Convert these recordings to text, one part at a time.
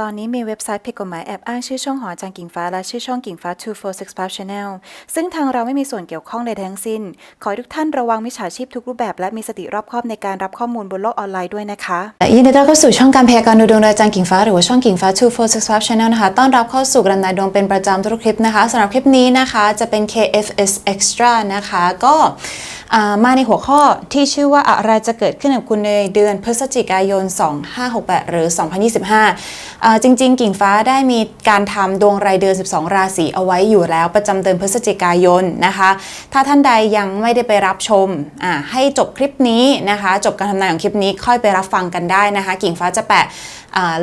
ตอนนี้มีเว็บไซต์ผิดกฎหมายแอบอ้างชื่อช่องหอจารย์กิ่งฟ้าและชื่อช่องกิ่งฟ้า 2465 Channel ซึ่งทางเราไม่มีส่วนเกี่ยวข้องใดทั้งสิ้น ขอทุกท่านระวังมิจฉาชีพทุกรูปแบบและมีสติรอบคอบในการรับข้อมูลบนโลกออนไลน์ด้วยนะคะยินดีต้อนรับเข้าสู่ช่องการพยากรณ์ดูดวงโดยจารย์กิ่งฟ้าหรือว่าช่องกิ่งฟ้า 2465 Channel นะคะต้อนรับเข้าสู่กระดานดวงเป็นประจำทุกคลิปนะคะสำหรับคลิปนี้นะคะจะเป็น KFS Extra นะคะก็มาในหัวข้อที่ชื่อว่าอะไรจะเกิดขึ้นกับคุณในเดือนพฤศจิกายน 2568 หรือ 2025อ่าจริง ๆ กิ่งฟ้าได้มีการทำดวงรายเดือน 12 ราศีเอาไว้อยู่แล้วประจำเดือนพฤศจิกายนนะคะ ถ้าท่านใดยังไม่ได้ไปรับชมให้จบคลิปนี้นะคะ จบการทำนายของคลิปนี้ค่อยไปรับฟังกันได้นะคะ กิ่งฟ้าจะแปะ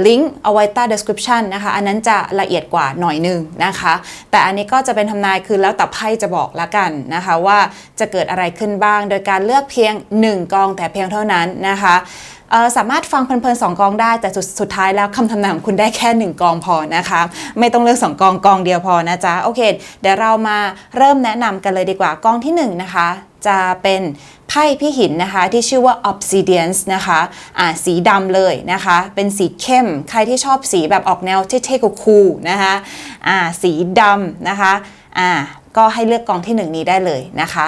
ลิงก์เอาไว้ใต้ description นะคะ อันนั้นจะละเอียดกว่าหน่อยหนึงนะคะ แต่อันนี้ก็จะเป็นทำนายคือแล้วแต่ไพ่จะบอกละกันนะคะว่าจะเกิดอะไรขึ้นบ้าง โดยการเลือกเพียง 1 กองแต่เพียงเท่านั้นนะคะสามารถฟังเพลินๆสองกองได้แต่สุดสุดท้ายแล้วคำทำนายของคุณได้แค่ 1 กองพอนะคะ ไม่ต้องเลือก 2 กองกองเดียวพอนะจ๊ะโอเค เดี๋ยวเรามาเริ่มแนะนำกันเลยดีกว่ากองที่ 1 นะคะ จะเป็นไพ่พี่หินนะคะที่ชื่อว่า obsidian นะคะอ่าสีดำเลยนะคะ เป็นสีเข้ม ใครที่ชอบสีแบบออกแนวเท่ๆคูลๆนะคะอ่าสีดำนะคะอ่าก็ให้เลือกกองที่ 1 นี้ได้เลยนะคะ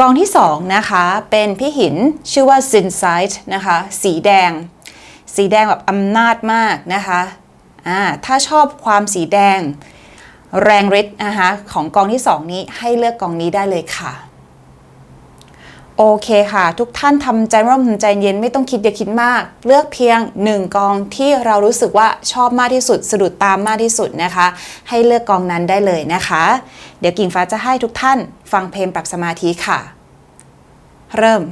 กองที่2นะคะเป็นพี่หินชื่อว่า s i n s i g h t นะคะสีแดง สีแดงแบบอำนาจมากนะคะอ่าถ้าชอบความสีแดง แรงฤทธิ์นะคะของกองที่ 2 นี้ให้เลือกกองนี้ได้เลยค่ะ โอเคค่ะ ทุกท่านทำใจร่มใจเย็นไม่ต้องคิดอย่าคิดมาก เลือกเพียง 1 กองที่เรารู้สึกว่าชอบมากที่สุดสะดุดตามมากที่สุดนะคะ ให้เลือกกองนั้นได้เลยนะคะ เดี๋ยวกิ่งฟ้าจะให้ทุกท่านฟังเพลงปรับสมาธิค่ะ เริ่ม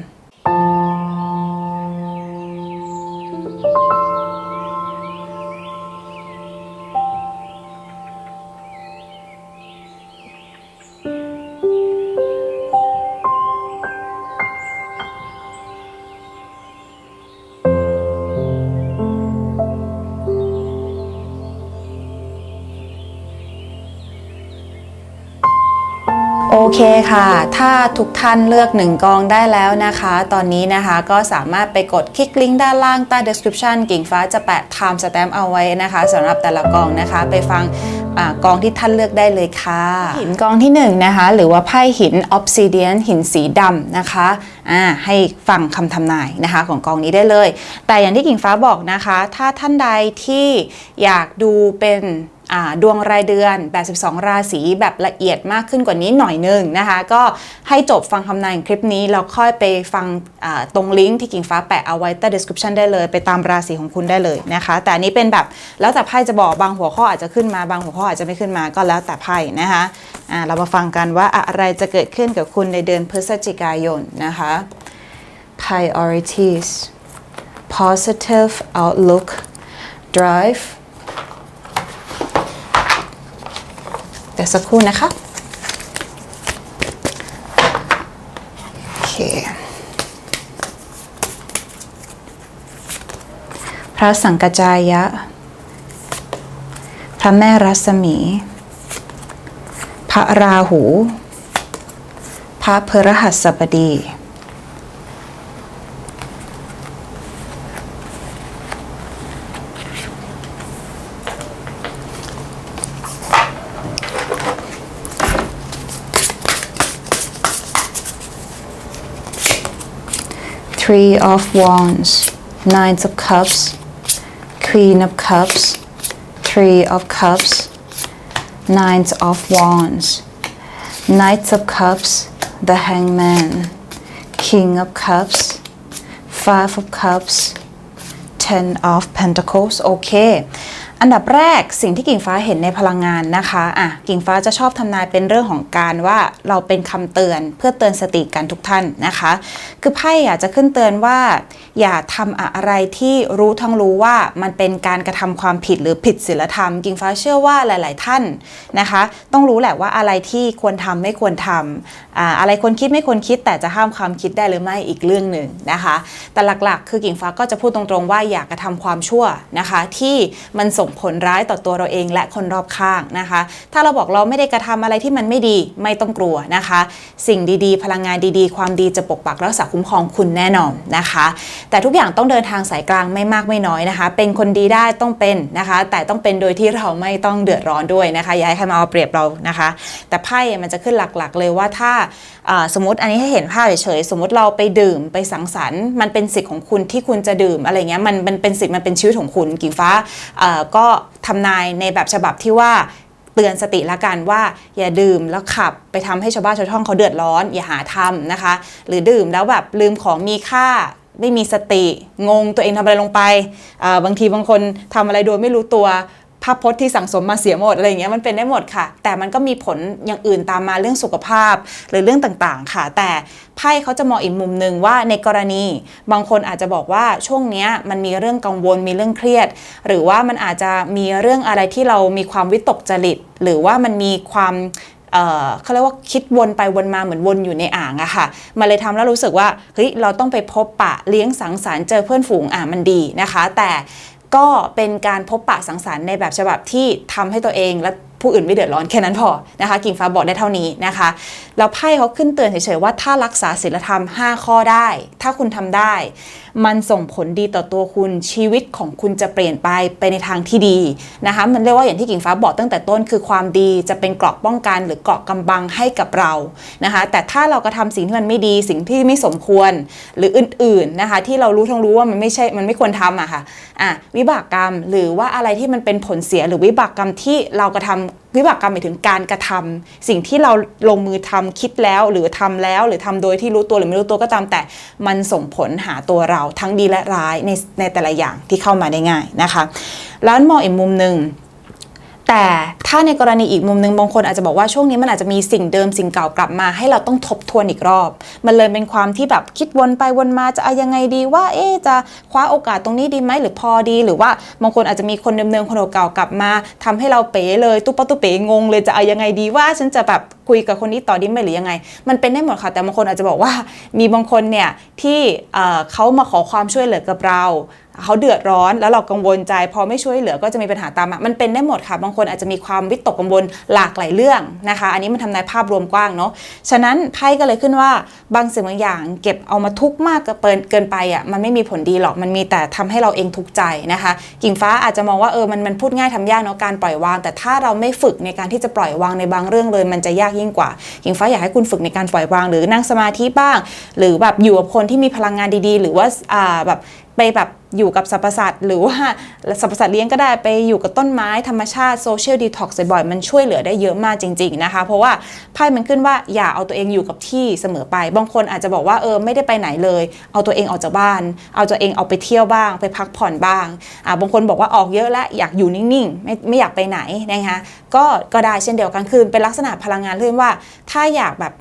คค่ะ ถ้าทุกท่านเลือกหนึ่งกองได้แล้วนะคะ ตอนนี้นะคะก็สามารถไปกดคลิกลิงก์ด้านล่างใต้ description กิ่งฟ้าจะแปะ time stamp เอาไว้นะคะสำหรับแต่ละกองนะคะ ไปฟังอกองที่ท่านเลือกได้เลยค่ะ หินกองที่1นงนะคะ หรือว่าไพ่หิน obsidian หินสีดำนะคะให้ฟังคำทำนายนะคะของกองนี้ได้เลย แต่อย่างที่กิ่งฟ้าบอกนะคะ ถ้าท่านใดที่อยากดูเป็น ดวงรายเดือน82ราศีแบบละเอียดมากขึ้นกว่านี้หน่อยนึงนะคะ ก็ให้จบฟังคำนายคลิปนี้แล้วค่อยไปฟังตรงลิงก์ที่กิ่งฟ้าแปะเอาไว้ใต้ description ได้เลย ไปตามราศีของคุณได้เลยนะคะ แต่อันนี้เป็นแบบแล้วแต่ไพ่จะบอกบางหัวข้ออาจจะขึ้นมาบางหัวข้ออาจจะไม่ขึ้นมาก็แล้วแต่ไพ่นะคะอ่าเรามาฟังกันว่าอะไรจะเกิดขึ้นกับคุณในเดือนพฤศจิกายนนะคะ priorities positive outlook drive เดี๋ยวสักครู่นะคะโอเคพระสังกจายะ พระแม่รัศมี พระราหู พระพฤหัสบดี Three of Wands, Nine of Cups, Queen of Cups, Three of Cups, Nine of Wands, Knight of Cups, the Hangman, King of Cups, Five of Cups, Ten of Pentacles โอเค อันดับแรกสิ่งที่กิ่งฟ้าเห็นในพลังงานนะคะอะกิ่งฟ้าจะชอบทำนายเป็นเรื่องของการว่าเราเป็นคำเตือนเพื่อเตือนสติกันทุกท่านนะคะ คือไพ่อยากจะขึ้นเตือนว่า อย่าทำอะไรที่รู้ทั้งรู้ว่ามันเป็นการกระทำความผิดหรือผิดศีลธรรม กิ่งฟ้าเชื่อว่าหลาย ๆ ท่านนะคะ ต้องรู้แหละว่าอะไรที่ควรทำไม่ควรทำอ่าอะไรควรคิดไม่ควรคิด แต่จะห้ามความคิดได้หรือไม่อีกเรื่องหนึ่งนะคะ แต่หลัก ๆ คือกิ่งฟ้าก็จะพูดตรง ๆ ว่าอย่ากระทำความชั่วนะคะ ที่มันส่งผลร้ายต่อตัวเราเองและคนรอบข้างนะคะ ถ้าเราบอกเราไม่ได้กระทำอะไรที่มันไม่ดีไม่ต้องกลัวนะคะ สิ่งดีๆ พลังงานดีๆ ความดีจะปกปักรักษาคุ้มครองคุณแน่นอนนะคะ แต่ทุกอย่างต้องเดินทางสายกลางไม่มากไม่น้อยนะคะ เป็นคนดีได้ต้องเป็นนะคะ แต่ต้องเป็นโดยที่เราไม่ต้องเดือดร้อนด้วยนะคะอย่าให้ใครมาเอาเปรียบเรานะคะ แต่ไพ่มันจะขึ้นหลักๆ เลยว่าถ้าสมมติอันนี้ให้เห็นภาพเฉยๆสมมติเราไปดื่มไปสังสรรค์มันเป็นสิทธิ์ของคุณที่คุณจะดื่มอะไรเงี้ยมันมันเป็นสิทธิ์มันเป็นชีวิตของคุณกิ่งฟ้าอ่าก็ทำนายในแบบฉบับที่ว่าเตือนสติละกันว่าอย่าดื่มแล้วขับไปทำให้ชาวบ้านชาวช่องเขาเดือดร้อน อย่าหาทำนะคะ หรือดื่มแล้วแบบลืมของมีค่าไม่มีสติงงตัวเองทำอะไรลงไป บางทีบางคนทำอะไรโดยไม่รู้ตัว ภาพพจน์ที่สั่งสมมาเสียหมดอะไรอย่างเงี้ยมันเป็นได้หมดค่ะ แต่มันก็มีผลอย่างอื่นตามมาเรื่องสุขภาพหรือเรื่องต่างๆค่ะ แต่ไพ่เขาจะมองอีกมุมหนึ่งว่าในกรณีบางคนอาจจะบอกว่าช่วงเนี้ยมันมีเรื่องกังวลมีเรื่องเครียด หรือว่ามันอาจจะมีเรื่องอะไรที่เรามีความวิตกจริต หรือว่ามันมีความเขาเรียกว่าคิดวนไปวนมาเหมือนวนอยู่ในอ่างอะค่ะ มันเลยทำแล้วรู้สึกว่าเฮ้ยเราต้องไปพบปะเลี้ยงสังสรรค์เจอเพื่อนฝูงอะมันดีนะคะ แต่ ก็เป็นการพบปะสังสรรค์ในแบบฉบับที่ทำให้ตัวเองและ ผู้อื่นไม่เดือดร้อนแค่นั้นพอนะคะกิ่งฟ้าบอกได้เท่านี้นะคะแล้วไพ่เขาขึ้นเตือนเฉยๆว่าถ้ารักษาศีลธรรม 5 ข้อได้ ถ้าคุณทำได้ มันส่งผลดีต่อตัวคุณชีวิตของคุณจะเปลี่ยนไปไปในทางที่ดีนะคะมันเรียกว่าอย่างที่กิ่งฟ้าบอกตั้งแต่ต้นคือความดีจะเป็นเกราะป้องกัน หรือเกราะกำบังให้กับเรานะคะแต่ถ้าเรากระทำสิ่งที่มันไม่ดีสิ่งที่ไม่สมควรหรืออื่นๆนะคะที่เรารู้ทั้งรู้ว่ามันไม่ใช่มันไม่ควรทำอะค่ะอะวิบากกรรมหรือว่าอะไรที่มันเป็นผลเสียหรือวิบากกรรมที่เรากระทำวิบากกรรมหมายถึงการกระทำสิ่งที่เราลงมือทำคิดแล้วหรือทำแล้ว หรือทำโดยที่รู้ตัวหรือไม่รู้ตัวก็ตาม แต่มันส่งผลหาตัวเราทั้งดีและร้ายในในแต่ละอย่างที่เข้ามาได้ง่ายนะคะ แล้วมองอีกมุมหนึ่ง แต่ถ้าในกรณีอีกมุมหนึ่งบางคนอาจจะบอกว่าช่วงนี้มันอาจจะมีสิ่งเดิมสิ่งเก่ากลับมา ให้เราต้องทบทวนอีกรอบ มันเลยเป็นความที่แบบคิดวนไปวนมาจะเอายังไงดีว่าเอ๊จะคว้าโอกาสตรงนี้ดีไหมหรือพอดี หรือว่าบางคนอาจจะมีคนเดิมๆคนเก่ากลับมาทำให้เราเป๋เลยตุ๊ปะตุ๊เป๋งงเลยจะเอายังไงดีว่าฉันจะแบบคุยกับคนนี้ต่อดีไหมหรือยังไง มันเป็นได้หมดค่ะแต่บางคนอาจจะบอกว่ามีบางคนเนี่ยที่เขามาขอความช่วยเหลือกับเรา เขาเดือดร้อนแล้วเรากังวลใจพอไม่ช่วยเหลือก็จะมีปัญหาตามมามันเป็นได้หมดค่ะ บางคนอาจจะมีความวิตกกังวลหลากหลายเรื่องนะคะ อันนี้มันทำนายภาพรวมกว้างเนาะฉะนั้นไพ่ก็เลยขึ้นว่าบางสิ่งบางอย่าง เก็บเอามาทุกข์มากเกินเกินไปอะมันไม่มีผลดีหรอกมันมีแต่ทำให้เราเองทุกข์ใจนะคะ กิ่งฟ้าอาจจะมองว่าเออมันมันพูดง่ายทำยากเนาะการปล่อยวาง แต่ถ้าเราไม่ฝึกในการที่จะปล่อยวางในบางเรื่องเลย มันจะยากยิ่งกว่า กิ่งฟ้าอยากให้คุณฝึกในการปล่อยวาง หรือนั่งสมาธิบ้าง หรือแบบอยู่กับคนที่มีพลังงานดีๆ หรือว่าอ่าแบบ ไปแบบอยู่กับสรรพสัตว์หรือว่าสรรพสัตว์เลี้ยงก็ได้ไปอยู่กับต้นไม้ธรรมชาติโซเชียลดีท็อกซ์บ่อยมันช่วยเหลือได้เยอะมากจริง ๆนะคะ เพราะว่าไพ่มันขึ้นว่าอย่าเอาตัวเองอยู่กับที่เสมอไป บางคนอาจจะบอกว่าเออไม่ได้ไปไหนเลย เอาตัวเองออกจากบ้าน เอาตัวเองออกไปเที่ยวบ้าง ไปพักผ่อนบ้างอ่าบางคนบอกว่าออกเยอะแล้วอยากอยู่นิ่งๆไม่ไม่อยากไปไหนนะคะก็ก็ได้เช่นเดียวกันคือเป็นลักษณะพลังงานเรื่องว่า ถ้าอยากแบบ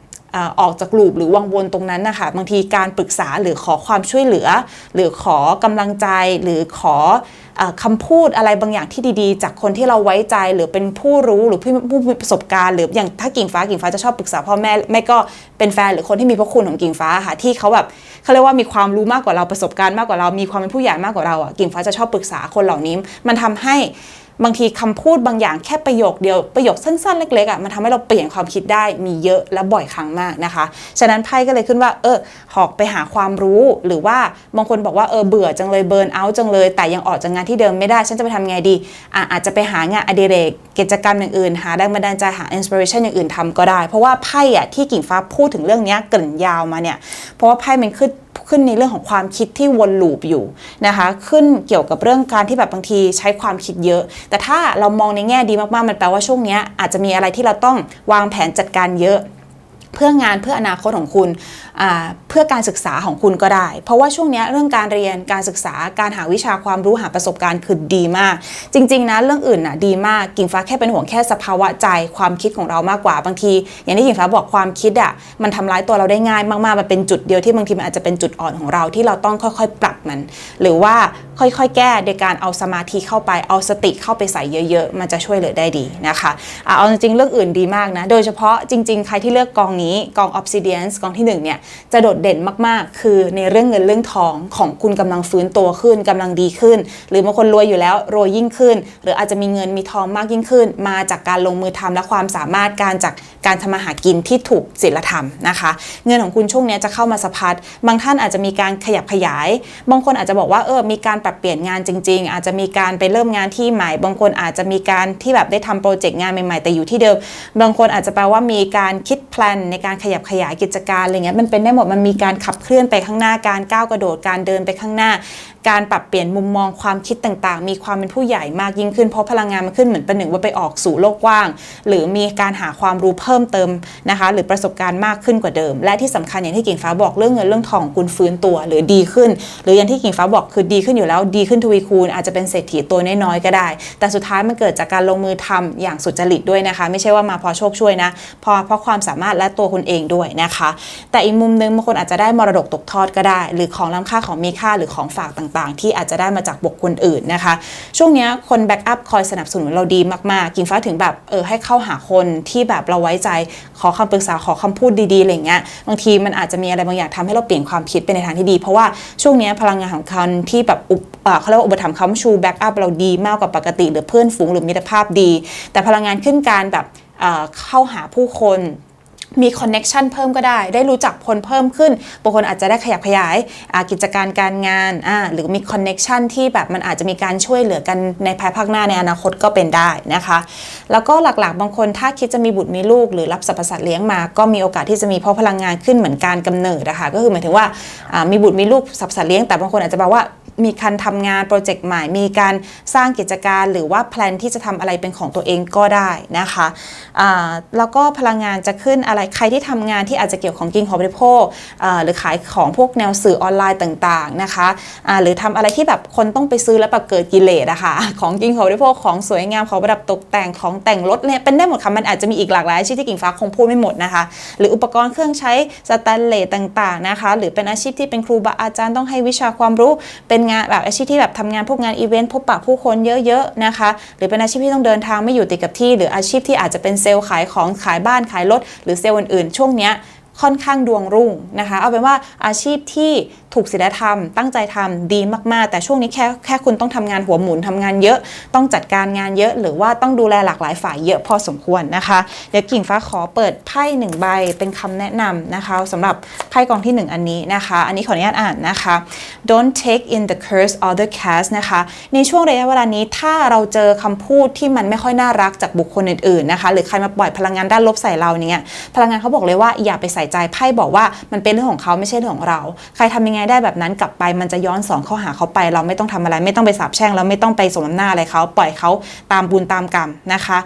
ออกจากกลูปหรือวังวนตรงนั้นนะคะบางทีการปรึกษาหรือขอความช่วยเหลือ หรือขอกำลังใจหรือขอออคำพูดอะไรบางอย่างที่ดีๆ จากคนที่เราไว้ใจหรือเป็นผู้รู้หรือผู้ผู้มีประสบการณ์หรืออย่างถ้ากิ่งฟ้ากิ่งฟ้าจะชอบปรึกษาพ่อแม่ไม่ก็เป็นแฟนหรือคนที่มีพระคุณของกิ่งฟ้าค่ะที่เขาแบบเขาเรียกว่ามีความรู้มากกว่าเราประสบการณ์มากกว่าเรามีความเป็นผู้ใหญ่มากกว่าเราอะกิ่งฟ้าจะชอบปรึกษาคนเหล่านี้ มันทำให้ บางทีคำพูดบางอย่างแค่ประโยคเดียวประโยคสั้นๆ เล็กๆอะมันทำให้เราเปลี่ยนความคิดได้มีเยอะและบ่อยครั้งมากนะคะ ฉะนั้นไพ่ก็เลยขึ้นว่า เออหอกไปหาความรู้หรือว่าบางคนบอกว่าเออเบื่อจังเลยเบิร์นเอาท์จังเลย แต่ยังออกจากงานที่เดิมไม่ได้ ฉันจะไปทำไงดีอะอาจจะไปหางานอดิเรกกิจกรรมอย่างอื่น หาแรงบันดาลใจหาอินสปิเรชันอย่างอื่นทำก็ได้ เพราะว่าไพ่อะที่กิ่งฟ้าพูดถึงเรื่องนี้เกริ่นยาวมาเนี่ยเพราะว่าไพ่มันขึ้นขึ้นในเรื่องของความคิดที่วนลูปอยู่นะคะ ขึ้นเกี่ยวกับเรื่องการที่แบบบางทีใช้ความคิดเยอะแต่ถ้าเรามองในแง่ดีมากๆ มันแปลว่าช่วงนี้อาจจะมีอะไรที่เราต้องวางแผนจัดการเยอะ เพื่องานเพื่ออนาคตของคุณ เพื่อการศึกษาของคุณก็ได้ เพราะว่าช่วงนี้เรื่องการเรียนการศึกษาการหาวิชาความรู้หาประสบการณ์คือดีมาก จริง ๆ นะเรื่องอื่นน่ะดีมากกิ่งฟ้าแค่เป็นห่วงแค่สภาวะใจความคิดของเรามากกว่าบางที อย่างที่กิ่งฟ้าบอกความคิดอะมันทำร้ายตัวเราได้ง่ายมากๆมันเป็นจุดเดียวที่บางทีมันอาจจะเป็นจุดอ่อนของเราที่เราต้องค่อยๆ ปรับมัน หรือว่าค่อยๆ แก้โดยการเอาสมาธิเข้าไปเอาสติเข้าไปใส่เยอะ ๆ มันจะช่วยเหลือได้ดีนะคะอะเอาจริงๆเรื่องอื่นดีมากนะ โดยเฉพาะจริง ๆ ใครที่เลือกกองนี้กอง Obsidian กองที่1เนี่ยจะโดดเด่นมากๆ คือในเรื่องเงินเรื่องทองของคุณกำลังฟื้นตัวขึ้นกำลังดีขึ้น หรือบางคนรวยอยู่แล้วรวยยิ่งขึ้น หรืออาจจะมีเงินมีทองมากยิ่งขึ้น มาจากการลงมือทำและความสามารถการจากการทำมาหากินที่ถูกศีลธรรมนะคะ เงินของคุณช่วงนี้จะเข้ามาสะพัดบางท่านอาจจะมีการขยับขยาย บางคนอาจจะบอกว่าเออมีการปรับเปลี่ยนงานจริง ๆ อาจจะมีการไปเริ่มงานที่ใหม่ บางคนอาจจะมีการที่แบบได้ทำโปรเจกต์งานใหม่ๆแต่อยู่ที่เดิม บางคนอาจจะแปลว่ามีการคิดแพลนในการขยับขยายกิจการอะไรเงี้ยมันเป็นได้หมดมันมีการขับเคลื่อนไปข้างหน้าการก้าวกระโดดการเดินไปข้างหน้าการปรับเปลี่ยนมุมมองความคิดต่างๆ มีความเป็นผู้ใหญ่มากยิ่งขึ้นเพราะพลังงานมันขึ้นเหมือนประหนึ่งว่าไปออกสู่โลกกว้าง หรือมีการหาความรู้เพิ่มเติมนะคะ หรือประสบการณ์มากขึ้นกว่าเดิม และที่สำคัญอย่างที่กิ่งฟ้าบอกเรื่องเงินเรื่องทองคุณฟื้นตัว หรือดีขึ้น หรืออย่างที่กิ่งฟ้าบอกคือดีขึ้นอยู่แล้วดีขึ้นทวีคูณอาจจะเป็นเศรษฐีตัวน้อยๆก็ได้ แต่สุดท้ายมันเกิดจากการลงมือทำอย่างสุจริตด้วยนะคะ ไม่ใช่ว่ามาพอโชคช่วยนะพอเพราะความสามารถและตัวคุณเองด้วยนะคะ แต่อีกมุมนึงบางคนอาจจะได้มรดกตกทอดก็ได้ หรือของล้ำค่าของมีค่าหรือของฝากต่างๆ ที่อาจจะได้มาจากบุคคลอื่นนะคะ ช่วงนี้คนแบ็กอัพคอยสนับสนุนเราดีมากๆ กิ่งฟ้าถึงแบบเออให้เข้าหาคนที่แบบเราไว้ใจ ขอคำปรึกษาขอคำพูดดีๆอะไรเงี้ยบางทีมันอาจจะมีอะไรบางอย่างทำให้เราเปลี่ยนความคิดไปในทางที่ดี เพราะว่าช่วงนี้พลังงานของคนที่แบบเอ่อเขาเรียกว่าอุปถัมภ์ค้ำชูแบ็กอัพเราดีมากกว่าปกติ หรือเพื่อนฝูงหรือมิตรภาพดี แต่พลังงานขึ้นการแบบเข้าหาผู้คน มีคอนเน็ชันเพิ่มก็ได้ ได้รู้จักคนเพิ่มขึ้นบางคนอาจจะได้ขยับขยายกิจการการงาน หรือมีคอนเน็ชันที่แบบมันอาจจะมีการช่วยเหลือกันในภายภาคหน้าในอนาคตก็เป็นได้นะคะ แล้วก็หลักๆ บางคนถ้าคิดจะมีบุตรมีลูก หรือรับสรรพสัตว์เลี้ยงมา ก็มีโอกาสที่จะมีเพราะพลังงานขึ้นเหมือนการกำเนิดนะคะก็คือหมายถึงว่าอ่ามีบุตรมีลูกสรรพสัตว์เลี้ยงแต่บางคนอาจจะบอกว่า มีการทำงานโปรเจกต์ใหม่ มีการสร้างกิจการหรือว่าแพลนที่จะทำอะไรเป็นของตัวเองก็ได้นะคะแล้วก็พลังงานจะขึ้นอะไรใครที่ทำงานที่อาจจะเกี่ยวของกินของบริโภคหรือขายของพวกแนวสื่อออนไลน์ต่างๆนะคะหรือทำอะไรที่แบบคนต้องไปซื้อแล้วแบบเกิดกิเลสอะค่ะของกินของบริโภคของสวยงามของประดับตกแต่งของแต่งรถเนี่ยเป็นได้หมดค่ะมันอาจจะมีอีกหลากหลายอาชีพที่กิ่งฟ้าคงพูดไม่หมดนะคะ หรืออุปกรณ์เครื่องใช้สแตนเลสต่างๆนะคะ หรือเป็นอาชีพที่เป็นครูบาอาจารย์ต้องให้วิชาความรู้เป็นงานแบบอาชีพที่แบบทำงานพวกงานอีเวนต์พบปะผู้คนเยอะๆนะคะ หรือเป็นอาชีพที่ต้องเดินทางไม่อยู่ติดกับที่ หรืออาชีพที่อาจจะเป็นเซลล์ขายของขายบ้านขายรถหรือเซลล์อื่นๆ ช่วงเนี้ย ค่อนข้างดวงรุ่งนะคะ เอาเป็นว่าอาชีพที่ถูกศีลธรรม ตั้งใจทำดีมากๆ แต่ช่วงนี้แค่แค่คุณต้องทำงานหัวหมุนทำงานเยอะ ต้องจัดการงานเยอะ หรือว่าต้องดูแลหลากหลายฝ่ายเยอะพอสมควรนะคะ เดี๋ยวกิ่งฟ้าขอเปิดไพ่หนึ่งใบเป็นคำแนะนำนะคะสำหรับไพ่กองที่หนึ่งอันนี้นะคะ อันนี้ขออนุญาตอ่านนะคะ don't take in the curse or the cast นะคะ ในช่วงระยะเวลานี้ถ้าเราเจอคำพูดที่มันไม่ค่อยน่ารักจากบุคคลอื่นๆนะคะ หรือใครมาปล่อยพลังงานด้านลบใส่เราเนี่ยพลังงานเขาบอกเลยว่าอย่าไปใส่ใจไพ่บอกว่ามันเป็นเรื่องของเขาไม่ใช่เรื่องของเรา ใครทำยังไงได้แบบนั้นกลับไป มันจะย้อนสอนเข้าหาเขาไป เราไม่ต้องทำอะไร ไม่ต้องไปสาบแช่งเราไม่ต้องไปสมน้ำหน้าอะไรเขาปล่อยเขาตามบุญตามกรรมนะคะ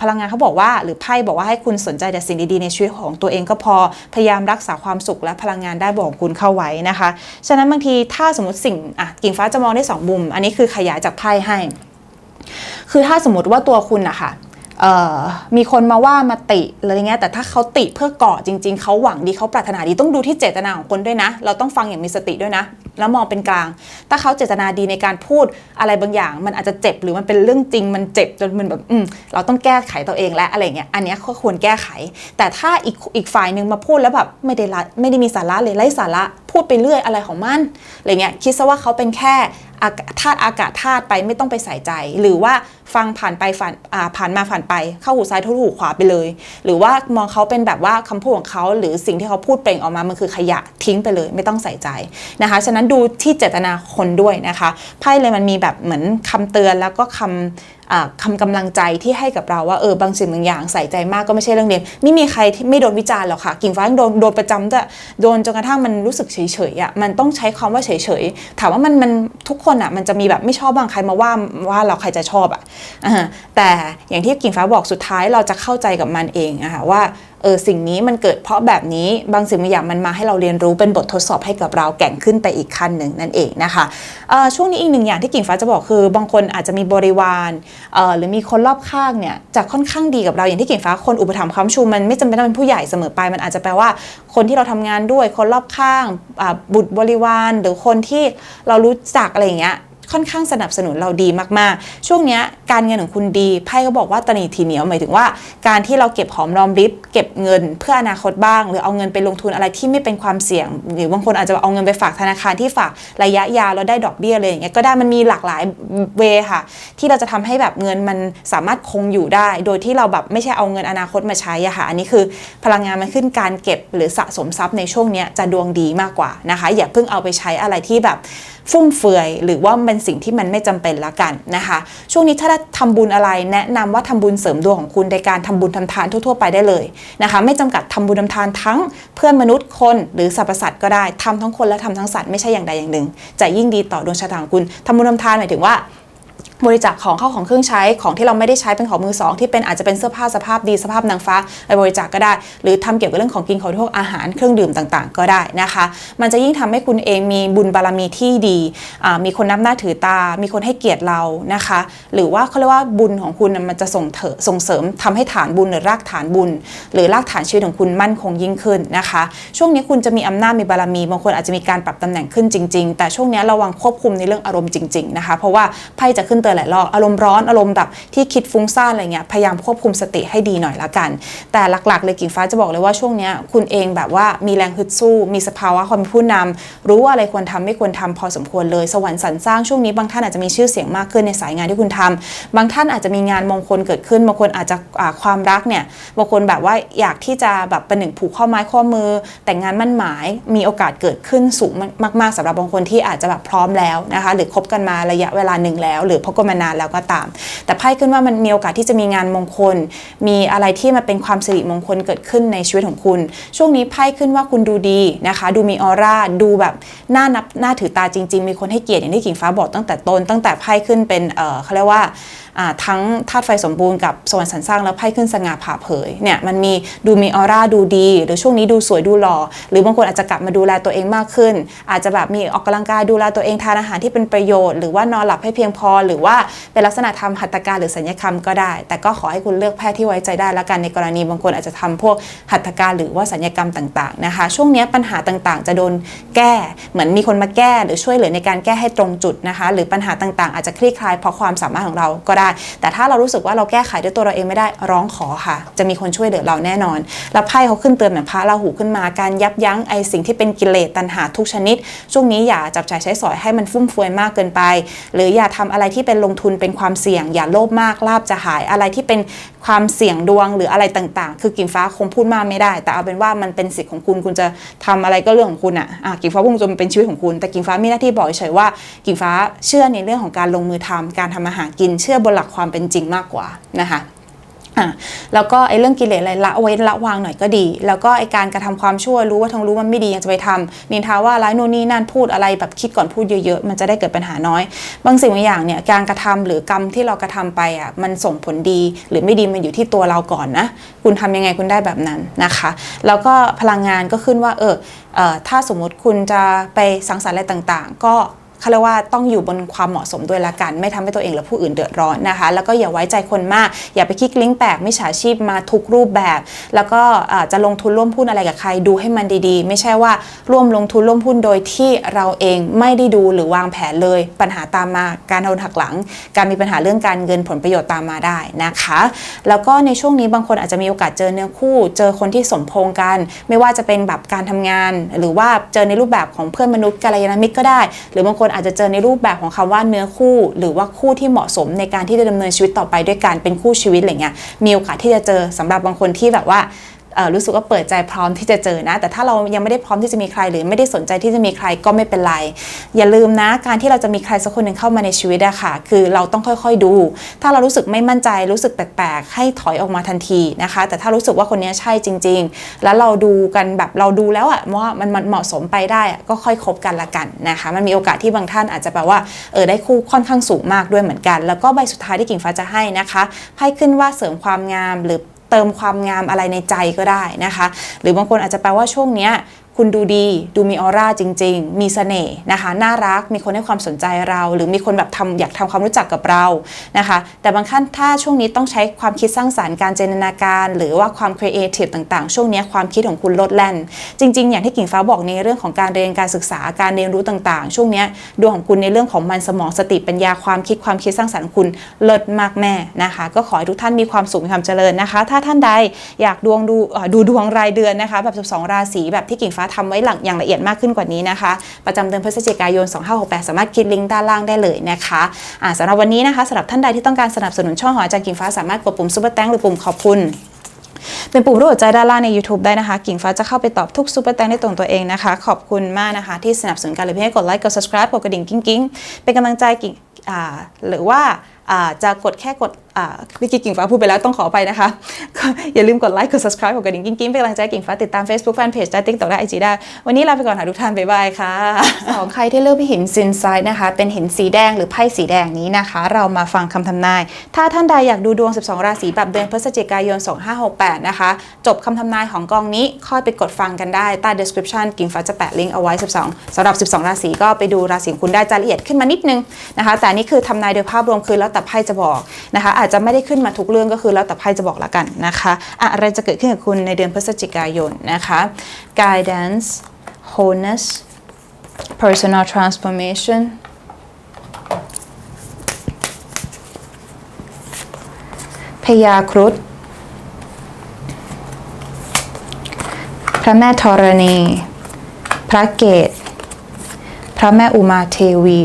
พลังงานเขาบอกว่าหรือไพ่บอกว่าให้คุณสนใจแต่สิ่งดีๆในชีวิตของตัวเองก็พอพยายามรักษาความสุขและพลังงานได้บอกคุณเข้าไว้นะคะ ฉะนั้นบางทีถ้าสมมติสิ่งอะกิ่งฟ้าจะมองได้สองมุม อันนี้คือขยายจากไพ่ให้ คือถ้าสมมติว่าตัวคุณอะค่ะเอ่อ มีคนมาว่ามาติอะไรเงี้ยแต่ถ้าเขาติเพื่อก่อจริง ๆเขาหวังดีเขาปรารถนาดีต้องดูที่เจตนาของคนด้วยนะ เราต้องฟังอย่างมีสติด้วยนะ แล้วมองเป็นกลาง ถ้าเขาเจตนาดีในการพูดอะไรบางอย่าง มันอาจจะเจ็บหรือมันเป็นเรื่องจริงมันเจ็บจนมันแบบอืมเราต้องแก้ไขตัวเองและอะไรเงี้ยอันนี้ก็ควรแก้ไข แต่ถ้าอีกอีกฝ่ายหนึ่งมาพูดแล้วแบบไม่ได้ไม่ได้มีสาระเลยไร้สาระพูดไปเรื่อยอะไรของมันอะไรเงี้ยคิดซะว่าเขาเป็นแค่ ธาตุอากาศธาตุไปไม่ต้องไปใส่ใจ หรือว่าฟังผ่านไปผ่านาผ่านมาผ่านไป เข้าหูซ้ายทะลุหูขวาไปเลย หรือว่ามองเขาเป็นแบบว่าคำพูดของเขาหรือสิ่งที่เขาพูดเปล่งออกมามันคือขยะทิ้งไปเลย ไม่ต้องใส่ใจนะคะ ฉะนั้นดูที่เจตนาคนด้วยนะคะไพ่เลยมันมีแบบเหมือนคำเตือนแล้วก็คำอ่า คำกำลังใจที่ให้กับเราว่าเออบางสิ่งบางอย่างใส่ใจมากก็ไม่ใช่เรื่องเดียวไม่มีใครที่ไม่โดนวิจารณ์หรอกค่ะ กิ่งฟ้ายังโดนโดนประจำจะโดนจนกระทั่งมันรู้สึกเฉยๆอะมันต้องใช้คำว่าเฉยๆถามว่ามันมันทุกคนอะมันจะมีแบบไม่ชอบบางใครมาว่าว่าเราใครจะชอบอะอ่าแต่อย่างที่กิ่งฟ้าบอกสุดท้ายเราจะเข้าใจกับมันเองอะค่ะว่า เออสิ่งนี้มันเกิดเพราะแบบนี้บางสิ่งบางอย่างมันมาให้เราเรียนรู้เป็นบททดสอบให้กับเราแก่งขึ้นไปอีกขั้นหนึ่งนั่นเองนะคะช่วงนี้อีกหนึ่งอย่างที่กิ่งฟ้าจะบอกคือ บางคนอาจจะมีบริวารหรือมีคนรอบข้างเนี่ยจะค่อนข้างดีกับเราอย่างที่กิ่งฟ้าคนอุปถัมภ์ค้ำชูมันไม่จำเป็นต้องเป็นผู้ใหญ่เสมอไป มันอาจจะแปลว่าคนที่เราทำงานด้วยคนรอบข้างบุตรบริวาร หรือคนที่เรารู้จักอะไรอย่างเงี้ย ค่อนข้างสนับสนุนเราดีมากๆ ช่วงนี้การเงินของคุณดีไพ่ก็บอกว่าตนีทีเหนียวหมายถึงว่า การที่เราเก็บหอมรอมริบเก็บเงินเพื่ออนาคตบ้าง หรือเอาเงินไปลงทุนอะไรที่ไม่เป็นความเสี่ยง หรือบางคนอาจจะเอาเงินไปฝากธนาคารที่ฝากระยะยาวแล้วได้ดอกเบี้ยเลยอย่างเงี้ยก็ได้มันมีหลากหลายเวค่ะ ที่เราจะทำให้แบบเงินมันสามารถคงอยู่ได้ โดยที่เราแบบไม่ใช่เอาเงินอนาคตมาใช้อะค่ะอันนี้คือ พลังงานมันขึ้นการเก็บหรือสะสมทรัพย์ในช่วงนี้จะดวงดีมากกว่านะคะ อย่าเพิ่งเอาไปใช้อะไรที่แบบฟุ่มเฟือย หรือว่าเป็นสิ่งที่มันไม่จำเป็นละกันนะคะ ช่วงนี้ถ้าทำบุญอะไรแนะนำว่าทำบุญเสริมดวงของคุณในการทำบุญทำทานทั่ว ๆ ไปได้เลยนะคะ ไม่จำกัดทำบุญทำทานทั้งเพื่อนมนุษย์คนหรือสรรพสัตว์ก็ได้ทำทั้งคนและทำทั้งสัตว์ไม่ใช่อย่างใดอย่างหนึ่ง จะยิ่งดีต่อดวงชะตาของคุณทำบุญทำทานหมายถึงว่า บริจาคของเข้าของเครื่องใช้ของที่เราไม่ได้ใช้เป็นของมือสองที่เป็นอาจจะเป็นเสื้อผ้าสภาพดีสภาพนางฟ้าไปบริจาคก็ได้ หรือทำเกี่ยวกับเรื่องของกินของพวกอาหารเครื่องดื่มต่างๆ ก็ได้นะคะ มันจะยิ่งทำให้คุณเองมีบุญบารมีที่ดี มีคนนับหน้าถือตา มีคนให้เกียรติเรานะคะ หรือว่าเขาเรียกว่าบุญของคุณมันจะส่งเถส่งเสริมทำให้ฐานบุญหรือรากฐานบุญ หรือรากฐานชีวิตของคุณมั่นคงยิ่งขึ้นนะคะ ช่วงนี้คุณจะมีอำนาจมีบารมีบางคนอาจจะมีการปรับตำแหน่งขึ้นจริง ๆ แต่ช่วงนี้ระวังควบคุมในเรื่องอารมณ์จริงๆนะคะเพราะว่าไพ่จะขึ้นเตือหลายรอบอารมณ์ร้อนอารมณ์แบบที่คิดฟุ้งซ่านอะไรเงี้ยพยายามควบคุมสติให้ดีหน่อยละกัน แต่หลักๆ เลยกิ่งฟ้าจะบอกเลยว่าช่วงเนี้ยคุณเองแบบว่ามีแรงฮึดสู้ มีสภาวะความเป็นผู้นำรู้ว่าอะไรควรทำไม่ควรทำพอสมควรเลย สวรรค์สรรสร้างช่วงนี้บางท่านอาจจะมีชื่อเสียงมากขึ้นในสายงานที่คุณทำบางท่านอาจจะมีงานมงคลเกิดขึ้นบางคนอาจจะความรักเนี่ยบางคนแบบว่าอยากที่จะแบบเป็นหนึ่งผูกข้อไม้ข้อมือ แต่งงานมั่นหมายมีโอกาสเกิดขึ้นสูงมาก ๆสำหรับบางคนที่อาจจะแบบพร้อมแล้วนะคะหรือคบกันมาระยะเวลาหนึ่งแล้ว หรือพบกันมานานแล้วก็ตาม แต่ไพ่ขึ้นว่ามันมีโอกาสที่จะมีงานมงคล มีอะไรที่มันเป็นความสิริมงคลเกิดขึ้นในชีวิตของคุณ ช่วงนี้ไพ่ขึ้นว่าคุณดูดีนะคะ ดูมีออร่าดูแบบน่านับน่าถือตาจริง ๆ มีคนให้เกียรติอย่างที่กิ่งฟ้าบอกตั้งแต่ต้นตั้งแต่ไพ่ขึ้นเป็นเออเขาเรียกว่าอ่าทั้งธาตุไฟสมบูรณ์กับสวรรค์สรรสร้างแล้วไพ่ขึ้นสง่าผ่าเผยเนี่ยมันมีดูมีออร่าดูดี หรือช่วงนี้ดูสวยดูหล่อ หรือบางคนอาจจะกลับมาดูแลตัวเองมากขึ้น อาจจะแบบมีออกกำลังกายดูแลตัวเองทานอาหารที่เป็นประโยชน์หรือว่านอนหลับให้เพียงพอ หรือว่าเป็นลักษณะทำหัตถการหรือสัญญกรรมก็ได้ แต่ก็ขอให้คุณเลือกแพทย์ที่ไว้ใจได้แล้วกันในกรณีบางคนอาจจะทำพวกหัตถการหรือว่าสัญญกรรมต่างๆนะคะ ช่วงนี้ปัญหาต่างๆ จะโดนแก้เหมือนมีคนมาแก้หรือช่วยเหลือในการแก้ให้ตรงจุดนะคะ หรือปัญหาต่างๆ อาจจะคลี่คลายเพราะความสามารถของเราก็ได้ แต่ถ้าเรารู้สึกว่าเราแก้ไขด้วยตัวเราเองไม่ได้ร้องขอค่ะ จะมีคนช่วยเหลือเราแน่นอน แล้วไพ่เขาขึ้นเตือนเหมือนพระราหูขึ้นมาการยับยั้งไอสิ่งที่เป็นกิเลสตัณหาทุกชนิด ช่วงนี้อย่าจับจ่ายใช้สอยให้มันฟุ่มเฟือยมากเกินไป หรืออย่าทำอะไรที่เป็นลงทุนเป็นความเสี่ยง อย่าโลภมากลาบจะหายอะไรที่เป็นความเสี่ยงดวงหรืออะไรต่างๆ คือกิ่งฟ้าคงพูดมากไม่ได้ แต่เอาเป็นว่ามันเป็นสิทธิ์ของคุณคุณจะทำอะไรก็เรื่องของคุณอะอะกิ่งฟ้าพุ่งจนเป็นชีวิตของคุณ แต่กิ่งฟ้ามีหน้าที่บอกเฉยว่ากิ่งฟ้าเชื่อในเรื่องของการลงมือทำการทำอาหารกินเชื่อบนหลักความเป็นจริงมากกว่านะคะอะแล้วก็ไอ้เรื่องกิเลสอะไรละเว้นละวางหน่อยก็ดี แล้วก็ไอ้การกระทำความชั่วรู้ว่าทั้งรู้มันไม่ดียังจะไปทำนินทาว่าร้ายโน่นนี่นั่นพูดอะไรแบบคิดก่อนพูดเยอะๆ มันจะได้เกิดปัญหาน้อย บางสิ่งบางอย่างเนี่ยการกระทำหรือกรรมที่เรากระทำไปอะมันส่งผลดีหรือไม่ดีมันอยู่ที่ตัวเราก่อนนะคุณทำยังไงคุณได้แบบนั้นนะคะ แล้วก็พลังงานก็ขึ้นว่าเออเออถ้าสมมติคุณจะไปสังสรรค์อะไรต่างๆ ก็ เขาเรียกว่าต้องอยู่บนความเหมาะสมด้วยละกัน ไม่ทำให้ตัวเองหรือผู้อื่นเดือดร้อนนะคะ แล้วก็อย่าไว้ใจคนมาก อย่าไปคลิกลิงก์แปลกไม่ฉาชีพมาทุกรูปแบบ แล้วก็จะลงทุนร่วมหุ้นอะไรกับใครดูให้มันดีๆ ไม่ใช่ว่าร่วมลงทุนร่วมหุ้นโดยที่เราเองไม่ได้ดูหรือวางแผนเลย ปัญหาตามมาการโดนหักหลัง การมีปัญหาเรื่องการเงินผลประโยชน์ตามมาได้นะคะ แล้วก็ในช่วงนี้บางคนอาจจะมีโอกาสเจอเนื้อคู่ เจอคนที่สมพงกัน ไม่ว่าจะเป็นแบบการทำงาน หรือว่าเจอในรูปแบบของเพื่อนมนุษย์กัลยาณมิตรก็ได้ หรือบางคนอาจจะเจอในรูปแบบของคำว่าเนื้อคู่ หรือว่าคู่ที่เหมาะสมในการที่จะดำเนินชีวิตต่อไปด้วยกันเป็นคู่ชีวิตอะไรเงี้ยมีโอกาสที่จะเจอสำหรับบางคนที่แบบว่า รู้สึกว่าเปิดใจพร้อมที่จะเจอนะ แต่ถ้าเรายังไม่ได้พร้อมที่จะมีใครหรือไม่ได้สนใจที่จะมีใครก็ไม่เป็นไร อย่าลืมนะ การที่เราจะมีใครสักคนหนึ่งเข้ามาในชีวิตอะค่ะ คือเราต้องค่อยๆดู ถ้าเรารู้สึกไม่มั่นใจรู้สึกแปลกๆให้ถอยออกมาทันทีนะคะ แต่ถ้ารู้สึกว่าคนนี้ใช่จริง ๆ แล้วเราดูกันแบบเราดูแล้วอะว่ามันเหมาะสมไปได้อะก็ค่อยคบกันละกันนะคะ มันมีโอกาสที่บางท่านอาจจะแบบว่าเออได้คู่ค่อนข้างสูงมากด้วยเหมือนกัน แล้วก็ใบสุดท้ายที่กิ่งฟ้าจะให้นะคะไพ่ขึ้นว่าเสริมความงามหรือ เติมความงามอะไรในใจก็ได้นะคะ หรือบางคนอาจจะแปลว่าช่วงเนี้ย คุณดูดี ดูมีออร่าจริง ๆ มีเสน่ห์นะคะ น่ารัก มีคนให้ความสนใจเรา หรือมีคนแบบทำอยากทำความรู้จักกับเรานะคะ แต่บางขั้นถ้าช่วงนี้ต้องใช้ความคิดสร้างสารรค์การจินตนาการ หรือว่าความครีเอทีฟต่างๆ ช่วงนี้ความคิดของคุณลดแล่น จริง ๆ อย่างที่กิ่งฟ้าบอกในเรื่องของการเรียนการศึกษาการเรียนรู้ต่างๆ ช่วงนี้ดวงของคุณในเรื่องของมันสมองสติปัญญาความคิดความคิดสร้างสรรค์คุณเลิศมากแม่นะคะ ก็ขอให้ทุกท่านมีความสุขมีความเจริญนะคะ ถ้าท่านใดอยากดวงดูดูดวงรายเดือนนะคะ แบบ 12 ราศีแบบที่กิ่งฟ้าทำไว้หลังอย่างละเอียดมากขึ้นกว่านี้นะคะ ประจำเดือนพฤศจิกายน 2568 สามารถคลิกลิงก์ด้านล่างได้เลยนะคะอ่าสำหรับวันนี้นะคะสำหรับท่านใดที่ต้องการสนับสนุนช่องหออาจารย์กิ่งฟ้าสามารถกดปุ่มซุปเปอร์แตงหรือปุ่มขอบคุณเป็นปุ่มรูปหัวใจด้านล่างใน YouTube ได้นะคะ กิ่งฟ้าจะเข้าไปตอบทุกซูเปอร์แตงในตรงตัวเองนะคะ ขอบคุณมากนะคะ ที่สนับสนุนกันเลยเพียงให้กดไลค์กด subscribe กดกระดิ่งกิ้งกิ้งเป็นกำลังใจกิ่งหรือว่าจะกดแค่กดเมื่อกี้กิ่งฟ้าพูดไปแล้วต้องขอไปนะคะ อย่าลืมกดไลค์กด subscribe กดกระดิ่งกิ้งกิ้งเป็นกำลังใจกิ่งฟ้าติดตาม Facebook Fanpage ได้ TikTok ได้ IG ได้ วันนี้ลาไปก่อนค่ะทุกท่าน บ๊ายบายค่ะของใครที่เลือกพี่หินซินไซด์นะคะ เป็นหินสีแดงหรือไพ่สีแดงนี้นะคะ เรามาฟังคำทำนาย ถ้าท่านใดอยากดูดวง 12 ราศีแบบเดือนพฤศจิกายน 2568 นะคะ จบคำทำนายของกองนี้ค่อยไปกดฟังกันได้ใต้ description กิ่งฟ้าจะแปะลิงก์เอาไว้ 12สำหรับ 12 ราศีก็ไปดูราศีคุณได้จะละเอียดขึ้นมานิดนึงนะคะ แต่นี่คือทำนายโดยภาพรวมคือแล้วแต่ไพ่จะบอกนะคะอาจจะไม่ได้ขึ้นมาทุกเรื่องก็คือแล้วแต่ไพ่จะบอกละกันนะคะอะอะไรจะเกิดขึ้นกับคุณในเดือนพฤศจิกายนนะคะ guidance wholeness personal transformation พญาครุฑพระแม่ธรณี พระเกตพระแม่อุมาเทวี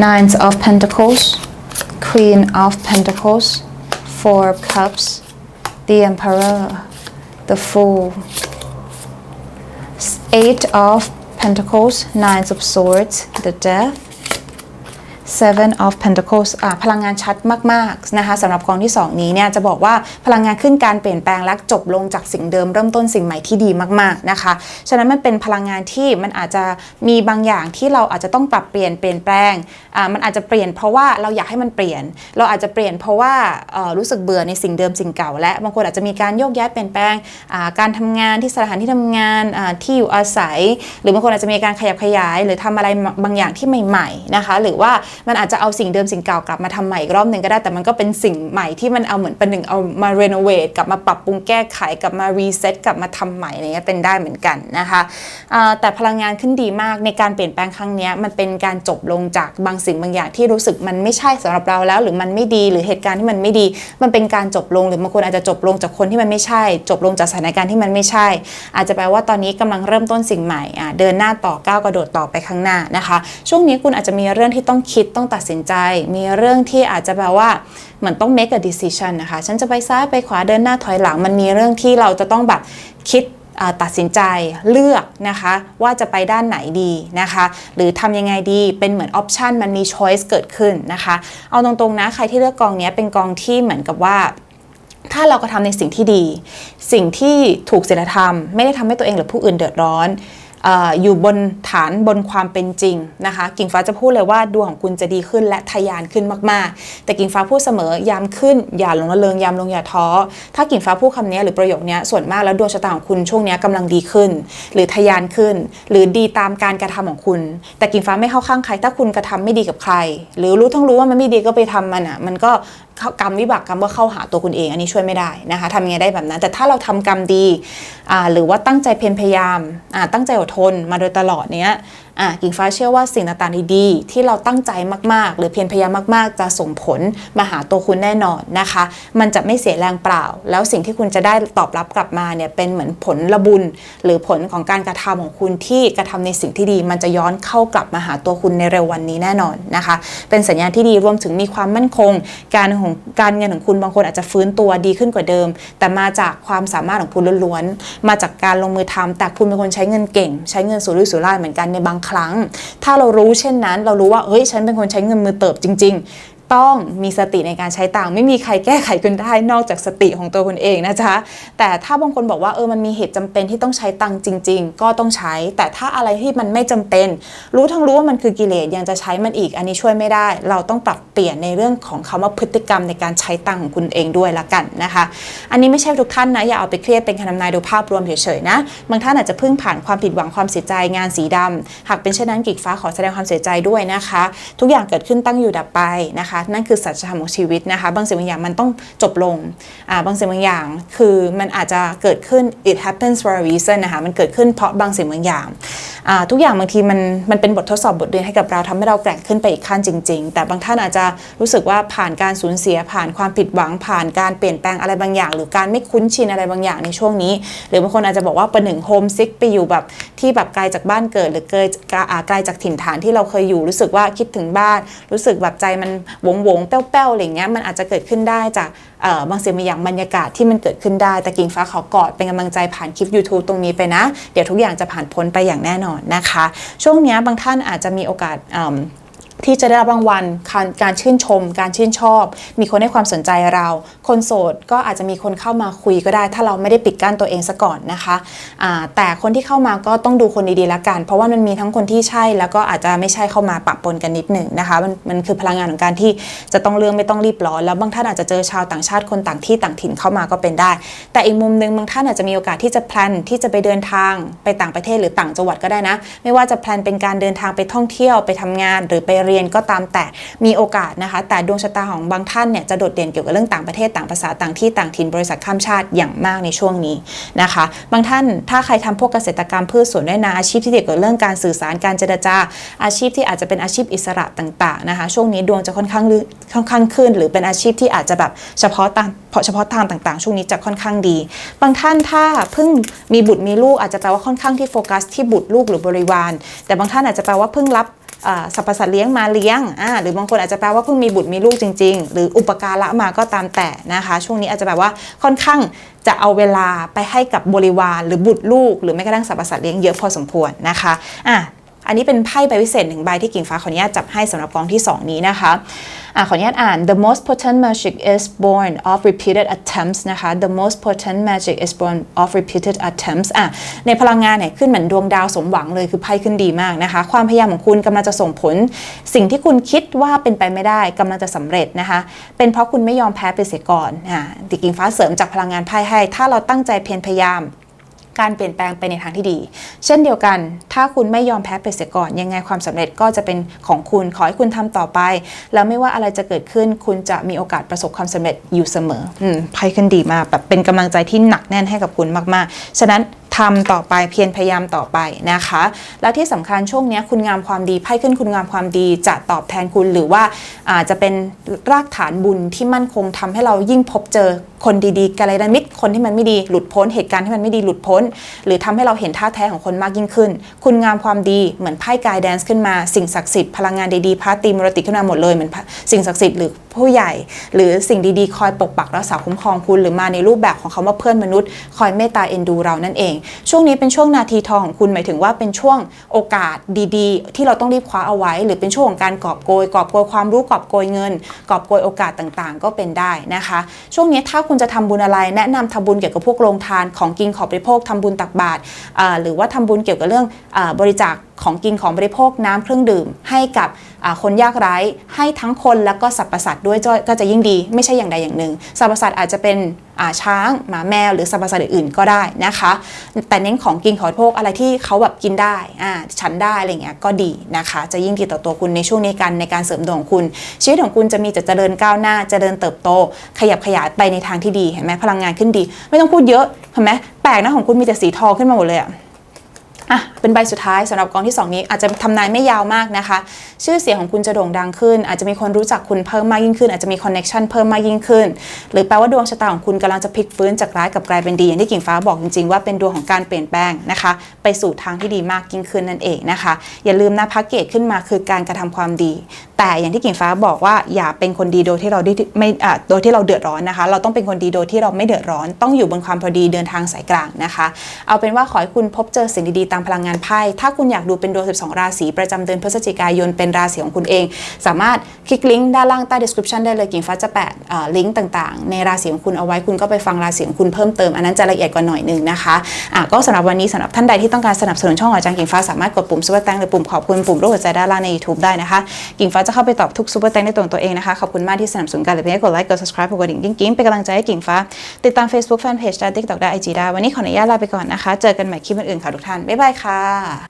Nine of Pentacles Queen of Pentacles Four of Cups the Emperor the Fool. Eight of Pentacles Nine of Swords the Death Seven of Pentacles พลังงานชัดมากๆนะคะสำหรับกองที่ 2 นี้เนี่ยจะบอกว่าพลังงานขึ้นการเปลี่ยนแปลงและจบลงจากสิ่งเดิมเริ่มต้นสิ่งใหม่ที่ดีมากๆนะคะฉะนั้นมันเป็นพลังงานที่มันอาจจะมีบางอย่างที่เราอาจจะต้องปรับเปลี่ยนเปลี่ยนแปลงมันอาจจะเปลี่ยนเพราะว่าเราอยากให้มันเปลี่ยน เราอาจจะเปลี่ยนเพราะว่ารู้สึกเบื่อในสิ่งเดิมสิ่งเก่า และบางคนอาจจะมีการโยกย้ายเปลี่ยนแปลงการทำงานที่สถานที่ทำงานที่อยู่อาศัย หรือบางคนอาจจะมีการขยับขยาย หรือทำอะไรบางอย่างที่ใหม่ๆนะคะหรือว่ามันอาจจะเอาสิ่งเดิมสิ่งเก่ากลับมาทำใหม่อีกรอบหนึ่งก็ได้แต่มันก็เป็นสิ่งใหม่ที่มันเอาเหมือนเป็นหนึ่งเอามารีโนเวทกลับมาปรับปรุงแก้ไขกลับมารีเซ็ตกลับมาทำใหม่อะไรเงี้ยเป็นได้เหมือนกันนะคะแต่พลังงานขึ้นดีมากในการเปลี่ยนแปลงครั้งนี้มันเป็นการจบลงจากบางสิ่งบางอย่างที่รู้สึกมันไม่ใช่สำหรับเราแล้ว หรือมันไม่ดีหรือเหตุการณ์ที่มันไม่ดี มันเป็นการจบลงหรือบางคนอาจจะจบลงจากคนที่มันไม่ใช่ จบลงจากสถานการณ์ที่มันไม่ใช่ อาจจะแปลว่าตอนนี้กำลังเริ่มต้นสิ่งใหม่เดินหน้าต่อก้าวกระโดดต่อไปข้างหน้านะคะ ช่วงนี้คุณอาจจะมีเรื่องที่ต้องคิดต้องตัดสินใจ มีเรื่องที่อาจจะแปลว่าเหมือนต้อง make a decision นะคะ ฉันจะไปซ้ายไปขวาเดินหน้าถอยหลัง มันมีเรื่องที่เราจะต้องแบบคิดตัดสินใจเลือกนะคะว่าจะไปด้านไหนดีนะคะ หรือทำยังไงดีเป็นเหมือนออปชันมันมี choice เกิดขึ้นนะคะ เอาตรงๆนะ ใครที่เลือกกองนี้เป็นกองที่เหมือนกับว่าถ้าเรากระทำในสิ่งที่ดี สิ่งที่ถูกศีลธรรม ไม่ได้ทำให้ตัวเองหรือผู้อื่นเดือดร้อน อยู่บนฐานบนความเป็นจริงนะคะ กิ่งฟ้าจะพูดเลยว่าดวงของคุณจะดีขึ้นและทะยานขึ้นมากๆ แต่กิ่งฟ้าพูดเสมอยามขึ้นอย่าหลงระเริงยามลงอย่าท้อ ถ้ากิ่งฟ้าพูดคำนี้หรือประโยคนี้ส่วนมากแล้วดวงชะตาของคุณช่วงนี้กำลังดีขึ้น หรือทะยานขึ้น หรือดีตามการกระทำของคุณ แต่กิ่งฟ้าไม่เข้าข้างใคร ถ้าคุณกระทำไม่ดีกับใคร หรือรู้ทั้งรู้ว่ามันไม่ดีก็ไปทำมันอะมันก็ กรรมวิบากกรรมว่าเข้าหาตัวคุณเอง อันนี้ช่วยไม่ได้นะคะทำยังไงได้แบบนั้น แต่ถ้าเราทำกรรมดีหรือว่าตั้งใจเพียรพยายามตั้งใจอดทนมาโดยตลอดเนี้ยอะกิ่งฟ้าเชื่อว่าสิ่งต่างๆดีๆที่เราตั้งใจมากๆ หรือเพียรพยายามมากๆ จะส่งผลมาหาตัวคุณแน่นอนนะคะ มันจะไม่เสียแรงเปล่า แล้วสิ่งที่คุณจะได้ตอบรับกลับมาเนี่ยเป็นเหมือนผลละบุญ หรือผลของการกระทำของคุณที่กระทำในสิ่งที่ดี มันจะย้อนเข้ากลับมาหาตัวคุณในเร็ววันนี้แน่นอนนะคะ เป็นสัญญาณที่ดีรวมถึงมีความมั่นคง การของการเงินของคุณบางคนอาจจะฟื้นตัวดีขึ้นกว่าเดิม แต่มาจากความสามารถของคุณล้วนๆมาจากการลงมือทำแต่คุณเป็นคนใช้เงินเก่ง ใช้เงินสุรุ่ยสุร่ายเหมือนกันในบางครั้ง ถ้าเรารู้เช่นนั้น เรารู้ว่าเฮ้ยฉันเป็นคนใช้เงินมือเติบจริง ๆ ต้องมีสติในการใช้ตังค์ไม่มีใครแก้ไขคุณได้ นอกจากสติของตัวคุณเองนะจ๊ะแต่ถ้าบางคนบอกว่าเออมันมีเหตุจำเป็นที่ต้องใช้ตังค์จริง ๆ ก็ต้องใช้ แต่ถ้าอะไรที่มันไม่จำเป็น รู้ทั้งรู้ว่ามันคือกิเลสยังจะใช้มันอีก อันนี้ช่วยไม่ได้ เราต้องปรับเปลี่ยนในเรื่องของคำว่าพฤติกรรมในการใช้ตังค์ของคุณเองด้วยละกันนะคะ อันนี้ไม่ใช่ทุกท่านนะอย่าเอาไปเครียดเป็นคำนำนายดูภาพรวมเฉยๆนะบางท่านอาจจะเพิ่งผ่านความผิดหวังความเสียใจงานสีดำหากเป็นเช่นนั้นกิกฟ้าขอแสดงความเสียใจด้วยนะคะ ทุกอย่างเกิดขึ้นตั้งอยู่ดับไปนะคะนั่นคือสัจธรรมของชีวิตนะคะ บางสิ่งบางอย่างมันต้องจบลงอ่าบางสิ่งบางอย่างคือมันอาจจะเกิดขึ้น it happens for a reason นะคะมันเกิดขึ้นเพราะบางสิ่งบางอย่างอ่าทุกอย่างบางทีมันมันเป็นบททดสอบบทเรียนให้กับเราทำให้เราแกร่งขึ้นไปอีกขั้นจริง ๆ แต่บางท่านอาจจะรู้สึกว่าผ่านการสูญเสียผ่านความผิดหวังผ่านการเปลี่ยนแปลงอะไรบางอย่าง หรือการไม่คุ้นชินอะไรบางอย่างในช่วงนี้ หรือบางคนอาจจะบอกว่าประหนึ่งโฮมซิกไปอยู่แบบที่แบบไกลจากบ้านเกิด หรือเกิดไกลจากถิ่นฐานที่เราเคยอยู่รู้สึกว่าคิดถึงบ้าน รู้สึกแบบใจมันหวงวงๆแป้วๆอะไรเงี้ยมันอาจจะเกิดขึ้นได้จากบางสิ่งบางอย่างบรรยากาศที่มันเกิดขึ้นได้ แต่กิ่งฟ้าขอกอดเป็นกำลังใจผ่านคลิป YouTube ตรงนี้ไปนะ เดี๋ยวทุกอย่างจะผ่านพ้นไปอย่างแน่นอนนะคะ ช่วงนี้บางท่านอาจจะมีโอกาส ที่จะได้รับรางวัลการชื่นชม การชื่นชอบ มีคนให้ความสนใจเรา คนโสดก็อาจจะมีคนเข้ามาคุยก็ได้ ถ้าเราไม่ได้ปิดกั้นตัวเองซะก่อนนะคะแต่คนที่เข้ามาก็ต้องดูคนดีๆละกัน เพราะว่ามันมีทั้งคนที่ใช่แล้วก็อาจจะไม่ใช่เข้ามาปะปนกันนิดหนึ่งนะคะมันมันคือพลังงานของการที่จะต้องเรื่องไม่ต้องรีบร้อนแล้วบางท่านอาจจะเจอชาวต่างชาติคนต่างที่ต่างถิ่นเข้ามาก็เป็นได้ แต่อีกมุมหนึงบางท่านอาจจะมีโอกาสที่จะแพลนที่จะไปเดินทางไปต่างประเทศหรือต่างจังหวัดก็ได้นะ ไม่ว่าจะแพลนเป็นการเดินทางไปท่องเที่ยวไปทำงานหรือไปเเรียนก็ตามแต่มีโอกาสนะคะ แต่ดวงชะตาของบางท่านเนี่ยจะโดดเด่นเกี่ยวกับเรื่องต่างประเทศต่างภาษาต่างที่ต่างถิ่นบริษัทข้ามชาติอย่างมากในช่วงนี้นะคะ บางท่านถ้าใครทำพวกเกษตรกรรมพืชสวนด้วยนาอาชีพที่เกี่ยวกับเรื่องการสื่อสารการเจรจา อาชีพที่อาจจะเป็นอาชีพอิสระต่างๆนะคะ ช่วงนี้ดวงจะค่อนข้างลค่อนข้างขึ้น หรือเป็นอาชีพที่อาจจะแบบเฉพาะตามเฉพาะทางต่างๆ ช่วงนี้จะค่อนข้างดี บางท่านถ้าเพิ่งมีบุตรมีลูกอาจจะแปลว่าค่อนข้างที่โฟกัสที่บุตรลูกหรือบริวาร แต่บางท่านอาจจะแปลว่าเพิ่งรับ สรรพสัตว์เลี้ยงมาเลี้ยงหรือบางคนอาจจะแปลว่าเพิ่งมีบุตรมีลูกจริง ๆ หรืออุปการะมาก็ตามแต่นะคะ ช่วงนี้อาจจะแบบว่าค่อนข้างจะเอาเวลาไปให้กับบริวารหรือบุตรลูก หรือแม้กระทั่งสรรพสัตว์เลี้ยงเยอะพอสมควรนะคะอะ อันนี้เป็นไพ่ใบวิเศษหนึ่งใบที่กิ่งฟ้าขออนุญาตจับให้สำหรับกองที่ 2 นี้นะคะอะขออนุญาตอ่าน the most potent magic is born of repeated attempts นะคะ the most potent magic is born of repeated attempts อะในพลังงานเนี่ยขึ้นเหมือนดวงดาวสมหวังเลยคือไพ่ขึ้นดีมากนะคะ ความพยายามของคุณกำลังจะส่งผล สิ่งที่คุณคิดว่าเป็นไปไม่ได้กำลังจะสำเร็จนะคะ เป็นเพราะคุณไม่ยอมแพ้ไปเสียก่อนอะดิกิ่งฟ้าเสริมจากพลังงานไพ่ให้ ถ้าเราตั้งใจเพียรพยายาม การเปลี่ยนแปลงไปในทางที่ดี เช่นเดียวกัน ถ้าคุณไม่ยอมแพ้ไปเสียก่อน ยังไงความสำเร็จก็จะเป็นของคุณ ขอให้คุณทำต่อไป แล้วไม่ว่าอะไรจะเกิดขึ้น คุณจะมีโอกาสประสบความสำเร็จอยู่เสมออืมไพ่ขึ้นดีมากแบบเป็นกำลังใจที่หนักแน่นให้กับคุณมากๆ ฉะนั้น ทำต่อไปเพียรพยายามต่อไปนะคะ และที่สำคัญช่วงนี้คุณงามความดีไพ่ขึ้นคุณงามความดีจะตอบแทนคุณหรือว่าอาจจะเป็นรากฐานบุญที่มั่นคงทำให้เรายิ่งพบเจอคนดีๆกัลยาณมิตรคนที่มันไม่ดีหลุดพ้น เหตุการณ์ที่มันไม่ดีหลุดพ้น หรือทำให้เราเห็นท่าแท้ของคนมากยิ่งขึ้น คุณงามความดีเหมือนไพ่กายแดนซ์ขึ้นมาสิ่งศักดิ์สิทธิ์พลังงานดีๆพระตีมรติขึ้นมาหมดเลยเหมือนสิ่งศักดิ์สิทธิ์หรือผู้ใหญ่ หรือสิ่งดีๆ คอยปกปักรักษาคุ้มครองคุณหรือมาในรูปแบบของคำว่าเพื่อนมนุษย์ คอยเมตตาเอ็นดูเรานั่นเองช่วงนี้เป็นช่วงนาทีทองของคุณหมายถึงว่าเป็นช่วงโอกาสดีๆ ที่เราต้องรีบคว้าเอาไว้ หรือเป็นช่วงของการกอบโกยกอบโกยความรู้กอบโกยเงิน กอบโกยโอกาสต่างๆ ก็เป็นได้นะคะ ช่วงนี้ถ้าคุณจะทำบุญอะไร แนะนำทำบุญเกี่ยวกับพวกโรงทานของกินของบริโภคทำบุญตักบาตรหรือว่าทำบุญเกี่ยวกับเรื่องอบริจาคของกินของบริโภคน้ำเครื่องดื่มให้กับ คนยากไร้ให้ทั้งคนแล้วก็สรรพสัตว์ด้วยก็จะยิ่งดี ไม่ใช่อย่างใดอย่างหนึ่งสรรพสัตว์อาจจะเป็นช้างหมาแมวหรือสรรพสัตว์อื่นๆก็ได้นะคะ แต่เน้นของกินของบริโภคอะไรที่เขาแบบกินได้ฉันได้อะไรเงี้ยก็ดีนะคะ จะยิ่งดีต่อตัวคุณในช่วงนี้กันในการเสริมดวงคุณ ชีวิตของคุณจะมีแต่เจริญก้าวหน้าเจริญเติบโต ขยับขยายไปในทางที่ดีเห็นไหมพลังงานขึ้นดี ไม่ต้องพูดเยอะเห็นไหมแปลกนะของคุณมีแต่สีทองขึ้นมาหมดเลยอะ อะเป็นใบสุดท้ายสำหรับกองที่ 2 นี้อาจจะทำนายไม่ยาวมากนะคะ ชื่อเสียงของคุณจะโด่งดังขึ้น อาจจะมีคนรู้จักคุณเพิ่มมากยิ่งขึ้น อาจจะมีคอนเน็ชันเพิ่มมากยิ่งขึ้น หรือแปลว่าดวงชะตาของคุณกำลังจะพลิกฟื้นจากร้ายกลับกลายเป็นดี อย่างที่กิ่งฟ้าบอกจริงๆว่าเป็นดวงของการเปลี่ยนแปลงนะคะ ไปสู่ทางที่ดีมากยิ่งขึ้นนั่นเองนะคะ อย่าลืมนะพักเกตขึ้นมาคือการกระทำความดี แต่อย่างที่กิ่งฟ้าบอกว่าอย่าเป็นคนดีโดยที่เราได้ไม่อะโดยที่เราเดือดร้อนนะคะ เราต้องเป็นคนดีโดยที่เราไม่เดือดร้อน ต้องอยู่บนความพอดีเดินทางสายกลางนะคะ เอาเป็นว่าขอให้คุณพบเจอสิ่งดีๆตามามพลังงานไพ่ถ้าคุณอยากดูเป็นดวง 12 ราศีประจำเดือนพฤศจิกายนเป็นราศีของคุณเอง สามารถคลิกลิงก์ด้านล่างใต้ description ได้เลยกิ่งฟ้าจะแปะลิงก์ต่างๆ ในราศีของคุณเอาไว้คุณก็ไปฟังราศีของคุณเพิ่มเติมอันนั้นจะละเอียดกว่าหน่อยหนึงนะคะอะก็สำหรับวันนี้สำหรับท่านใดที่ต้องการสนับสนุนช่องหอจางกิ่งฟ้าสามารถกดปุ่มซุปเปอร์แตงหรือปุ่มขอบคุณปุ่มรูปหัวใจด้านล่างใน YouTube ได้นะคะกิ่งฟ้าจะเข้าไปตอบทุกซุปเปอร์แตงในตัวตัวเองนะคะขอบคุณมากที่สนับสนุนกันเลยเพียงกดไลค์กด subscribe กดกระดิ่งกิ๊งๆเป็นกำลังใจให้กิ่งฟ้า ติดตาม Facebook Fanpage ได้ TikTok ได้ IG ได้วันนี้ขออนุญาตลาไปก่อนนะคะ เจอกันใหม่คลิปอื่นๆค่ะทุกท่านบ๊ายบายค่ะ